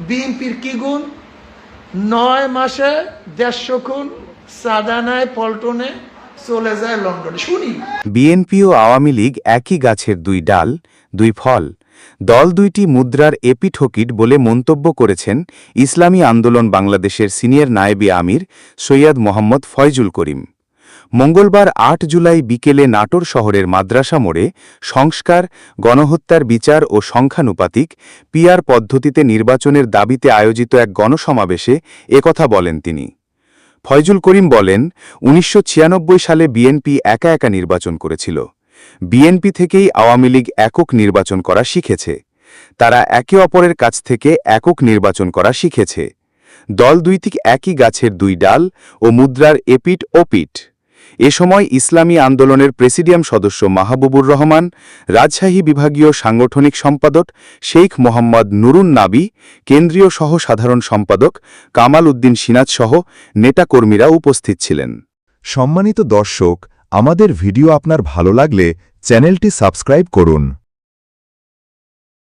বিএনপির কি গুণ? নয় মাসে দেড়শো খুন, সাদানায়, পল্টনে চলে যায় লন্ডনে। শুনি। বিএনপি ও আওয়ামী লীগ একই গাছের দুই ডাল, দুই ফল। দল দুইটি মুদ্রার এপিঠকিট বলে মন্তব্য করেছেন ইসলামী আন্দোলন বাংলাদেশের সিনিয়র নায়েবি আমির সৈয়দ মোহাম্মদ ফয়জুল করিম। মঙ্গলবার আট জুলাই বিকেলে নাটোর শহরের মাদ্রাসা মোড়ে সংস্কার, গণহত্যার বিচার ও সংখ্যানুপাতিক পিয়ার পদ্ধতিতে নির্বাচনের দাবিতে আয়োজিত এক গণসমাবেশে একথা বলেন তিনি। ফয়জুল করিম বলেন, উনিশশো ছিয়ানব্বই সালে বিএনপি একা একা নির্বাচন করেছিল। বিএনপি থেকেই আওয়ামী লীগ একক নির্বাচন করা শিখেছে। তারা একে অপরের কাছ থেকে একক নির্বাচন করা শিখেছে। দল দুই থেকে একই গাছের দুই ডাল ও মুদ্রার এপিট ওপিট এ সময় ইসলামী আন্দোলনের প্রেসিডিয়াম সদস্য মাহবুবুর রহমান, রাজশাহী বিভাগীয় সাংগঠনিক সম্পাদক শেখ মোহাম্মদ নুরুন নাবি, কেন্দ্রীয় সহ সাধারণ সম্পাদক কামাল উদ্দিন সিনাজ সহ নেতাকর্মীরা উপস্থিত ছিলেন। সম্মানিত দর্শক, আমাদের ভিডিও আপনার ভালো লাগলে চ্যানেলটি সাবস্ক্রাইব করুন।